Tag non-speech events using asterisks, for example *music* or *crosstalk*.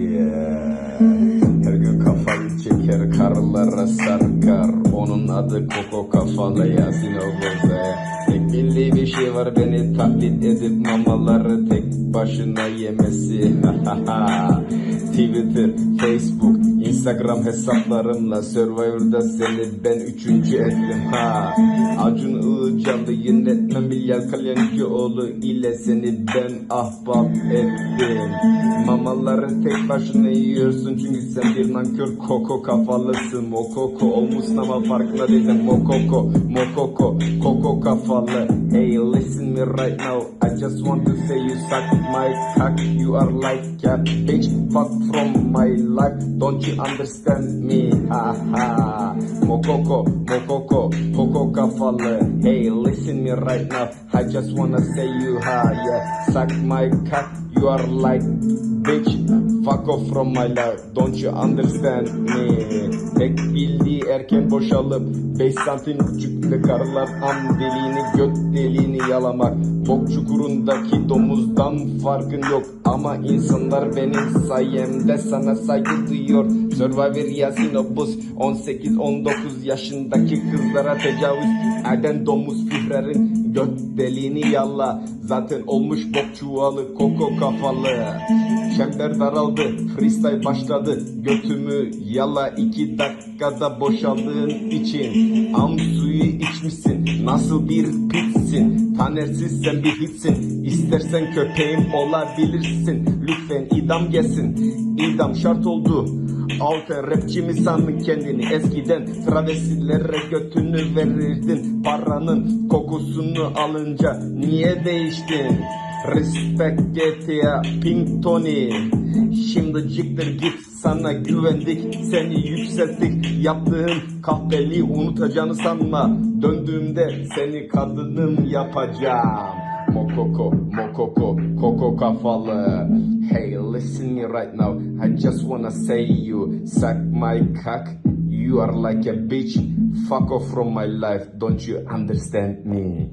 yeah. Her gün kafayı çeker karılara sarkar. Onun adı Koko kafalı Yasin Oğuz'a Tek bildiği bir şey var beni taklit edip mamaları tek başına yemesi. *laughs* Twitter, Facebook, Instagram hesaplarımla Survivor'da seni ben üçüncü ettim. Ha Acun Ilıcalı yönetmen Bilyal Kalyancıoğlu ile seni ben ahbap ettim Mamaları tek başına yiyorsun çünkü sen bir nankör koko kafalısın. Mokoko olmuşsun ama farkında değilsin Mokoko, mokoko, koko kafalı. Hey listen me right now I just want to say you suck my cock You are like a bitch fuck from my life Don't you understand me? Ha ha. Mokoko, mokoko, koko kafalı. Hey listen me right now I just wanna say you ha yeah Suck my cock You are like bitch Fuck off from my life Don't you understand me? Tek bildiği erken boşalıp 5 santim küçükte karılar am deliğini göt deliğini yalamak. Bok çukurundaki domuzdan farkın yok Ama insanlar benim sayemde sana saygı duyuyor. Survivor Yasin Obuz 18-19 yaşındaki kızlara tecavüz eden domuz Führer'in göt deliğini yalla Zaten olmuş bok çuvalı koko kafalı. Çember daraldı freestyle başladı Götümü yala iki dakikada boşaldığın için. Am suyu içmişsin nasıl bir pitsin? Tanersiz sen bir hitsin İstersen köpeğim olabilirsin. Lütfen idam gelsin İdam şart oldu Altın rapçi mi sandın kendini? Eskiden Travesilere götünü verirdin. Paranın kokusunu alınca niye değiştin? Respect GTA Pink Tony. Şimdi ciktir git sana güvendik. Seni yükselttik Yaptığın kahveliği unutacağını sanma. Döndüğümde seni kadınım yapacağım Mokoko, mokoko, koko kafalı Hey listen me right now. I just wanna say you Suck my cock. You are like a bitch. Fuck off from my life. Don't you understand me